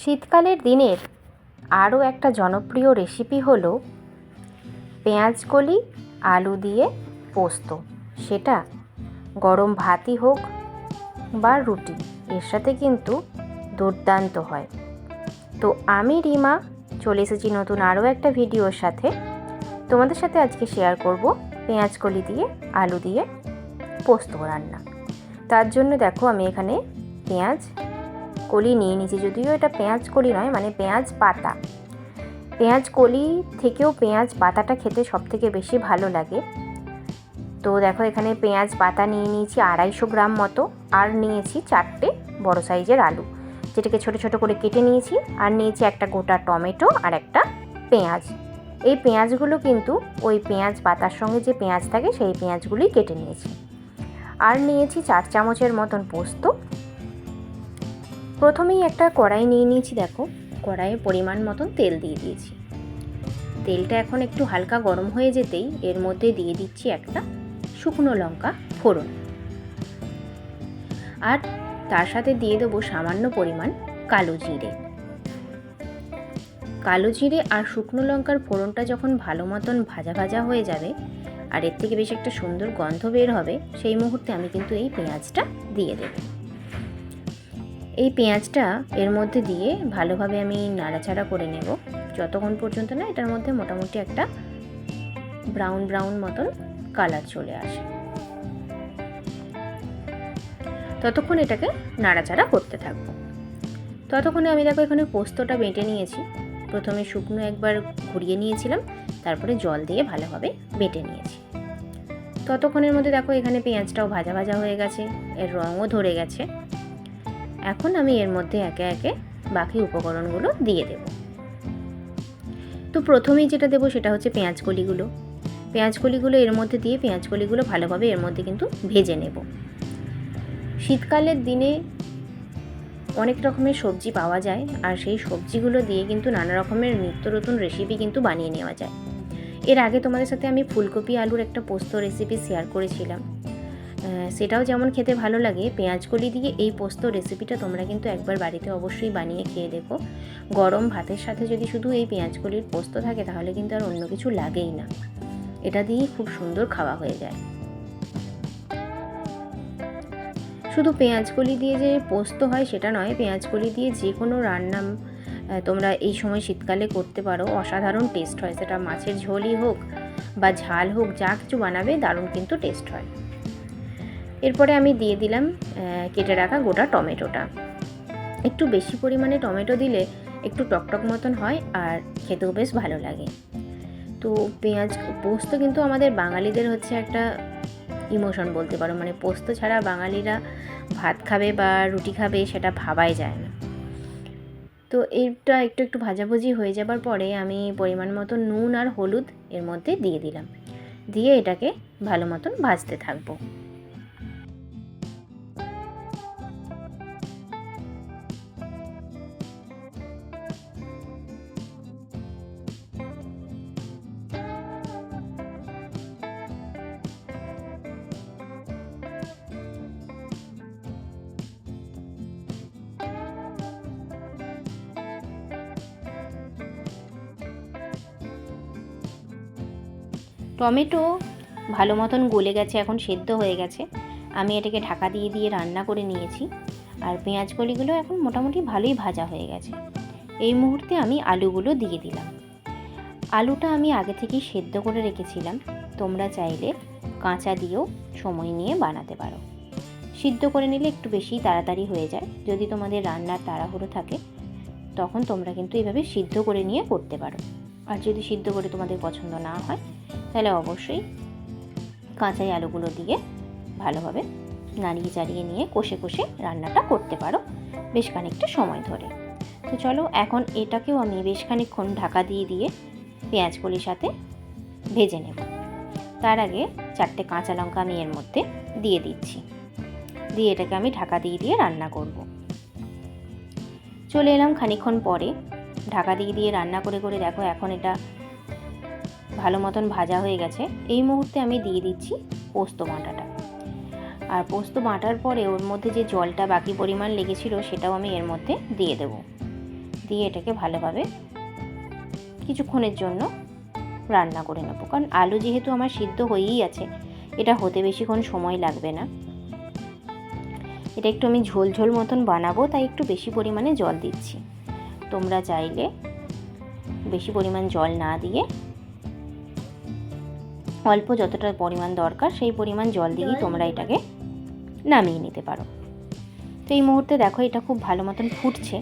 শীতকালের দিনের আরও একটা জনপ্রিয় রেসিপি হলো পেঁয়াজ কলি, আলু দিয়ে পোস্ত। সেটা গরম ভাতই হোক বা রুটি, এর সাথে কিন্তু দুর্দান্ত হয়। তো আমি রিমা, চলে এসেছি নতুন আরও একটা ভিডিওর সাথে। তোমাদের সাথে আজকে শেয়ার করব পেঁয়াজ কলি দিয়ে, আলু দিয়ে পোস্ত রান্না। তার জন্য দেখো আমি এখানে পেঁয়াজ কলি নিয়ে নিয়েছি। যদিও এটা পেঁয়াজ কলি নয় মানে পেঁয়াজ পাতা। পেঁয়াজ কলি থেকেও পেঁয়াজ পাতাটা খেতে সবথেকে বেশি ভালো লাগে। তো দেখো, এখানে পেঁয়াজ পাতা নিয়ে নিয়েছি আড়াইশো গ্রাম মতো, আর নিয়েছি চারটে বড় সাইজের আলু। যেটাকে ছোট ছোট করে কেটে নিয়েছি, আর নিয়েছি একটা গোটা টমেটো আর একটা পেঁয়াজ। এই পেঁয়াজগুলো কিন্তু ওই পেঁয়াজ পাতার সঙ্গে যে পেঁয়াজ থাকে, সেই পেঁয়াজগুলোই কেটে নিয়েছি। আর নিয়েছি চার চামচের মতন পোস্ত প্রথমেই একটা কড়াই নিয়ে নিয়েছি, দেখো। কড়াইয়ে পরিমাণ মতন তেল দিয়ে দিয়েছি। তেলটা এখন একটু হালকা গরম হয়ে যেতেই এর মধ্যে দিয়ে দিচ্ছি একটা শুকনো লঙ্কা ফোড়ন। আর তার সাথে দিয়ে দেবো সামান্য পরিমাণ কালো জিরে। কালো জিরে আর শুকনো লঙ্কার ফোড়নটা যখন ভালো মতন ভাজা ভাজা হয়ে যাবে আর এর থেকে বেশ একটা সুন্দর গন্ধ বের হবে, সেই মুহূর্তে আমি কিন্তু এই পেঁয়াজটা দিয়ে দেব। এই পেঁয়াজটা এর মধ্যে দিয়ে ভালোভাবে আমি নাড়াচাড়া করে নেব। যতক্ষণ পর্যন্ত না এটার মধ্যে মোটামুটি একটা ব্রাউন ব্রাউন মতন কালার চলে আসে। ততক্ষণ এটাকে নাড়াচাড়া করতে থাকব। ততক্ষণে আমি দেখো এখানে পোস্তটা বেটে নিয়েছি। প্রথমে শুকনো একবার ঘুরিয়ে নিয়েছিলাম, তারপরে জল দিয়ে ভালোভাবে বেটে নিয়েছি। ততক্ষণের মধ্যে দেখো এখানে পেঁয়াজটাও ভাজা ভাজা হয়ে গেছে, এর রঙও ধরে গেছে। এখন আমি এর মধ্যে একে একে বাকি উপকরণগুলো দিয়ে দেব। তো প্রথমেই যেটা দেবো সেটা হচ্ছে পেঁয়াজ কলিগুলো। পেঁয়াজ কলিগুলো এর মধ্যে দিয়ে পেঁয়াজ কলিগুলো ভালোভাবে এর মধ্যে কিন্তু ভেজে নেব। শীতকালের দিনে অনেক রকমের সবজি পাওয়া যায় আর সেই সবজিগুলো দিয়ে কিন্তু নানা রকমের নিত্য নতুন রেসিপি কিন্তু বানিয়ে নেওয়া যায়। এর আগে তোমাদের সাথে আমি ফুলকপি আলুর একটা পোস্ত রেসিপি শেয়ার করেছিলাম। সেটাও যেমন খেতে ভালো লাগে পেঁয়াজ কলি দিয়ে এই পোস্ত রেসিপিটা তোমরা কিন্তু একবার বাড়িতে অবশ্যই বানিয়ে খেয়ে দেখো। গরম ভাতের সাথে যদি শুধু এই পেঁয়াজ কলির পোস্ত থাকে, তাহলে কিন্তু আর অন্য কিছু লাগেই না। এটা দিয়েই খুব সুন্দর খাওয়া হয়ে যায়। শুধু পেঁয়াজ কলি দিয়ে যে পোস্ত হয়, সেটা নয় পেঁয়াজ কলি দিয়ে যে কোনো রান্না তোমরা এই সময় শীতকালে করতে পারো। অসাধারণ টেস্ট হয়। সেটা মাছের ঝোলই হোক বা ঝাল হোক, যা কিছু বানাবে, দারুণ কিন্তু টেস্ট হয়। এরপরে আমি দিয়ে দিলাম কেটে রাখা গোটা টমেটোটা। একটু বেশি পরিমাণে টমেটো দিলে একটু টকটক মতন হয় আর খেতেও বেশ ভালো লাগে। তো পেঁয়াজ পোস্ত কিন্তু আমাদের বাঙালিদের হচ্ছে একটা ইমোশন বলতে পারো। মানে পোস্ত ছাড়া বাঙালিরা ভাত খাবে বা রুটি খাবে সেটা ভাবাই যায় না। তো এইটা একটু একটু ভাজাভুজি হয়ে যাবার পরে আমি পরিমাণ মতো নুন আর হলুদ এর মধ্যে দিয়ে দিলাম। দিয়ে এটাকে ভালো মতন ভাজতে থাকব। টমেটো ভালো মতন গলে গেছে, এখন সেদ্ধ হয়ে গেছে। আমি এটাকে ঢাকা দিয়ে দিয়ে রান্না করে নিয়েছি। আর পেঁয়াজ কলিগুলো এখন মোটামুটি ভালোই ভাজা হয়ে গেছে। এই মুহূর্তে আমি আলুগুলো দিয়ে দিলাম। আলুটা আমি আগে থেকেই সেদ্ধ করে রেখেছিলাম। তোমরা চাইলে কাঁচা দিয়েও সময় নিয়ে বানাতে পারো। সিদ্ধ করে নিলে একটু বেশি তাড়াতাড়ি হয়ে যায়। যদি তোমাদের রান্নার তাড়াহুড়ো থাকে, তখন তোমরা কিন্তু এভাবে সিদ্ধ করে নিয়ে করতে পারো। আর যদি সিদ্ধ করে তোমাদের পছন্দ না হয় তাহলে অবশ্যই কাঁচাই আলুগুলো দিয়ে ভালোভাবে নাড়িয়ে চাড়িয়ে নিয়ে কষে কষে রান্নাটা করতে পারো বেশ খানিকটা সময় ধরে। তো চলো এখন এটাকেও আমি বেশ খানিকক্ষণ ঢাকা দিয়ে দিয়ে পেঁয়াজ কলির সাথে ভেজে নেব। তার আগে চারটে কাঁচা লঙ্কা আমি এর মধ্যে দিয়ে দিচ্ছি। দিয়ে এটাকে আমি ঢাকা দিয়ে দিয়ে রান্না করব। চলে এলাম খানিকক্ষণ পরে। ঢাকা দিয়ে দিয়ে রান্না করে করে দেখো এখন এটা ভালো মতন ভাজা হয়ে গেছে, এই মুহূর্তে আমি দিয়ে দিচ্ছি পোস্ত বাঁটাটা। আর পোস্ত বাঁটার পরে ওর মধ্যে যে জলটা বাকি পরিমাণ লেগেছিল সেটাও আমি এর মধ্যে দিয়ে দেবো। দিয়ে এটাকে ভালোভাবে কিছুক্ষণের জন্য রান্না করে নেব। কারণ আলু যেহেতু আমার সিদ্ধ হয়েই আছে, এটা হতে বেশিক্ষণ সময় লাগবে না। এটা একটু আমি ঝোল ঝোল মতন বানাবো, তাই একটু বেশি পরিমাণে জল দিচ্ছি। তোমরা চাইলে বেশি পরিমাণ জল না দিয়ে অল্প যতটা পরিমাণ দরকার সেই পরিমাণ জল দিয়েই তোমরা এটাকে নামিয়ে নিতে পারো। তো এই মুহূর্তে দেখো এটা খুব ভালো মতন ফুটছে।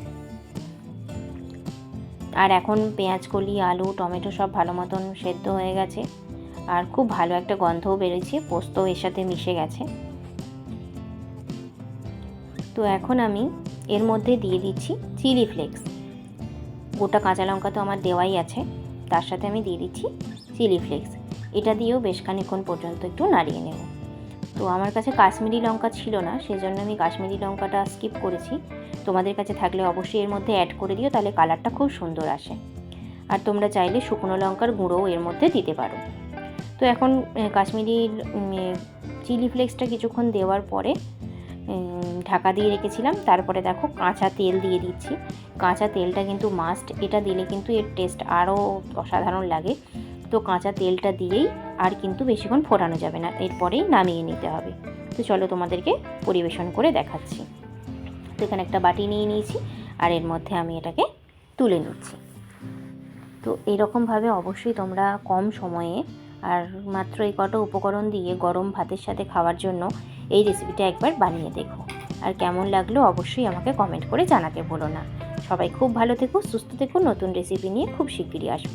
আর এখন পেঁয়াজ কলি আলু টমেটো সব ভালো মতন সেদ্ধ হয়ে গেছে। আর খুব ভালো একটা গন্ধও বেরোচ্ছে পোস্ত এর সাথে মিশে গেছে। তো এখন আমি এর মধ্যে দিয়ে দিচ্ছি চিলি ফ্লেক্স। গোটা কাঁচা লঙ্কা তো আমার দেওয়াই আছে তার সাথে আমি দিয়ে দিচ্ছি চিলি ফ্লেক্স এটা দিয়েও বেশ খানিক্ষণ পর্যন্ত একটু নাড়িয়ে নেব। তো আমার কাছে কাশ্মীরি লঙ্কা ছিল না, সেজন্য আমি কাশ্মীরি লঙ্কাটা স্কিপ করেছি। তোমাদের কাছে থাকলে অবশ্যই এর মধ্যে অ্যাড করে দিও, তাহলে কালারটা খুব সুন্দর আসে। আর তোমরা চাইলে শুকনো লঙ্কার গুঁড়োও এর মধ্যে দিতে পারো। তো এখন কাশ্মীরি চিলি ফ্লেক্সটা কিছুক্ষণ দেওয়ার পরে ঢাকা দিয়ে রেখেছিলাম। তারপরে দেখো কাঁচা তেল দিয়ে দিচ্ছি। কাঁচা তেলটা কিন্তু মাস্ট এটা দিলে কিন্তু এর টেস্ট আরও অসাধারণ লাগে। তো কাঁচা তেলটা দিয়েই আর কিন্তু বেশিক্ষণ ফোটানো যাবে না, এরপরেই নামিয়ে নিতে হবে। তো চলো তোমাদেরকে পরিবেশন করে দেখাচ্ছি। তো এখানে একটা বাটি নিয়ে নিয়েছি, আর এর মধ্যে আমি এটাকে তুলে নিচ্ছি। তো এরকমভাবে অবশ্যই তোমরা কম সময়ে আর মাত্র এই কটা উপকরণ দিয়ে গরম ভাতের সাথে খাওয়ার জন্য এই রেসিপিটা একবার বানিয়ে দেখো। আর কেমন লাগল অবশ্যই আমাকে কমেন্ট করে জানাতে বলো না। সবাই খুব ভালো থেকো, সুস্থ থেকো, নতুন রেসিপি নিয়ে খুব শিগগিরই আসব।